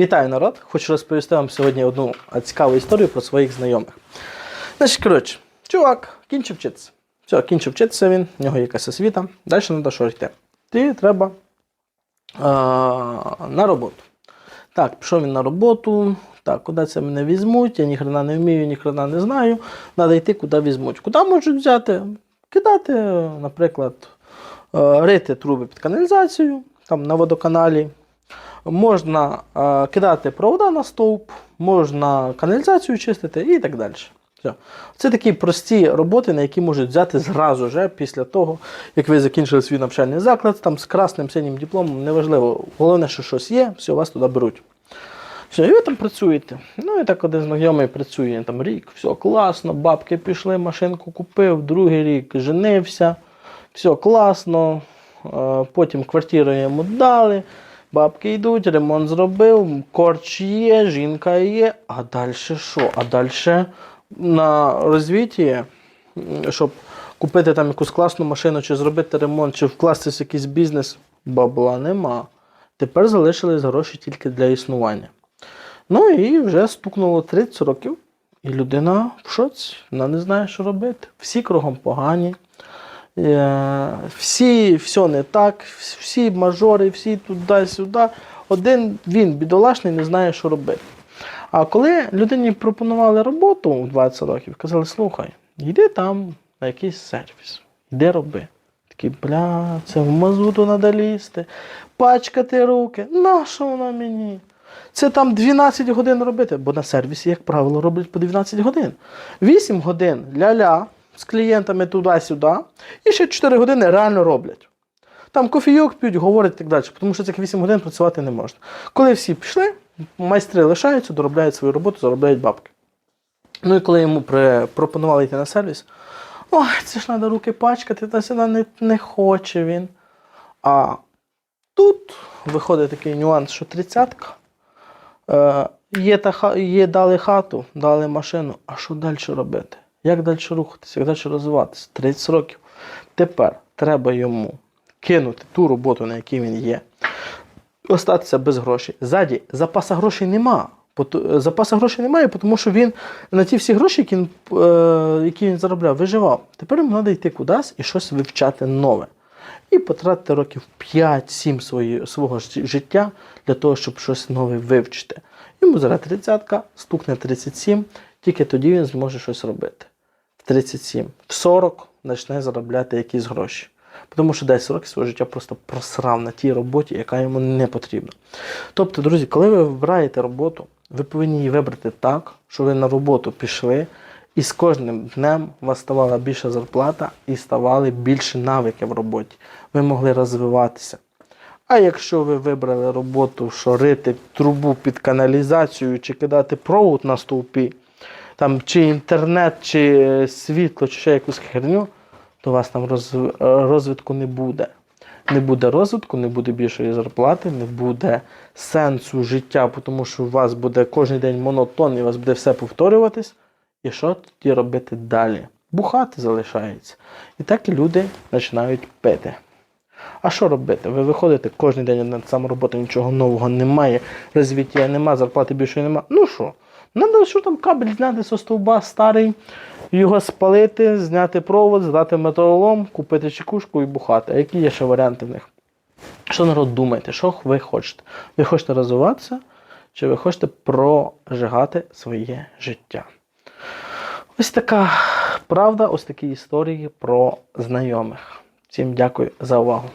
Вітаю народ! Хочу розповісти вам сьогодні одну цікаву історію про своїх знайомих. Значить, коротше, чувак кінчив вчитися. Все, кінчив вчитися він, в нього якась освіта. Далі треба що йти. Ти треба а, на роботу. Так, пішов він на роботу. Так, куди це мене візьмуть? Я ні хрена не вмію, ні хрена не знаю. Треба йти, куди візьмуть. Куди можуть взяти? Кидати, наприклад, е, рити труби під каналізацію, там на водоканалі. Можна е, кидати провода на стовп, можна каналізацію чистити і так далі. Все. Це такі прості роботи, на які можуть взяти зразу же після того, як ви закінчили свій навчальний заклад, там з красним синім дипломом, неважливо. Головне, що щось є, все, вас туди беруть. Все, і ви там працюєте. Ну і так один знайомий працює там рік, все класно, бабки пішли, машинку купив, другий рік женився, все класно. Е, Потім квартиру йому дали, бабки йдуть, ремонт зробив, корч є, жінка є. А далі що? А далі на розвіті, щоб купити там якусь класну машину, чи зробити ремонт, чи вкластися в якийсь бізнес, бабла нема. Тепер залишились гроші тільки для існування. Ну і вже стукнуло 30 років, і людина в шоці, вона не знає, що робити. Всі кругом погані. Е, Всі все не так, всі мажори, всі туди-сюди. Один він, бідолашний, не знає, що робити. А коли людині пропонували роботу у 20 років, казали, слухай, йди там на якийсь сервіс, йди роби. Такий, бля, це в мазуту треба лізти, пачкати руки. Нащо воно мені? Це там 12 годин робити, бо на сервісі, як правило, роблять по 12 годин. 8 годин ля-ля з клієнтами туди-сюди, і ще 4 години реально роблять. Там кофійок п'ють, говорять і так далі, тому що цих 8 годин працювати не можна. Коли всі пішли, майстри лишаються, доробляють свою роботу, заробляють бабки. Ну і коли йому пропонували йти на сервіс, ой, це ж треба руки пачкати, та сюди не, не хоче він. А тут виходить такий нюанс, що тридцятка. Е, є, та, є дали хату, дали машину. А що далі робити? Як далі рухатися, як далі розвиватися? 30 років. Тепер треба йому кинути ту роботу, на якій він є, остатися без грошей. Ззаді запаса грошей нема. Запаса грошей немає, тому що він на ті всі гроші, які він, е, які він заробляв, виживав. Тепер йому треба йти кудись і щось вивчати нове. І потратити років 5-7 свої, свого життя для того, щоб щось нове вивчити. Йому зараз 30, стукне 37, тільки тоді він зможе щось робити. В 37, в 40 почне заробляти якісь гроші. Тому що 10 років свого життя просто просрав на тій роботі, яка йому не потрібна. Тобто, друзі, коли ви вибираєте роботу, ви повинні її вибрати так, що ви на роботу пішли, і з кожним днем у вас ставала більша зарплата і ставали більше навики в роботі. Ви могли розвиватися. А якщо ви вибрали роботу, що рити трубу під каналізацію чи кидати провод на стовпі, там, чи інтернет, чи е, світло, чи ще якусь херню, то у вас там е, розвитку не буде. Не буде розвитку, не буде більшої зарплати, не буде сенсу життя, тому що у вас буде кожен день монотон, і у вас буде все повторюватись. І що тоді робити далі? Бухати залишається. І так і люди починають пити. А що робити? Ви виходите кожен день на саму роботу, нічого нового немає, розвиття немає, зарплати більше немає. Ну що? Надо що там кабель зняти зі стовба старий, його спалити, зняти провод, здати металолом, купити чекушку і бухати. А які є ще варіанти в них? Що народ думаєте? Що ви хочете? Ви хочете розвиватися, чи ви хочете прожигати своє життя? Ось така правда, ось такі історії про знайомих. Всім дякую за увагу.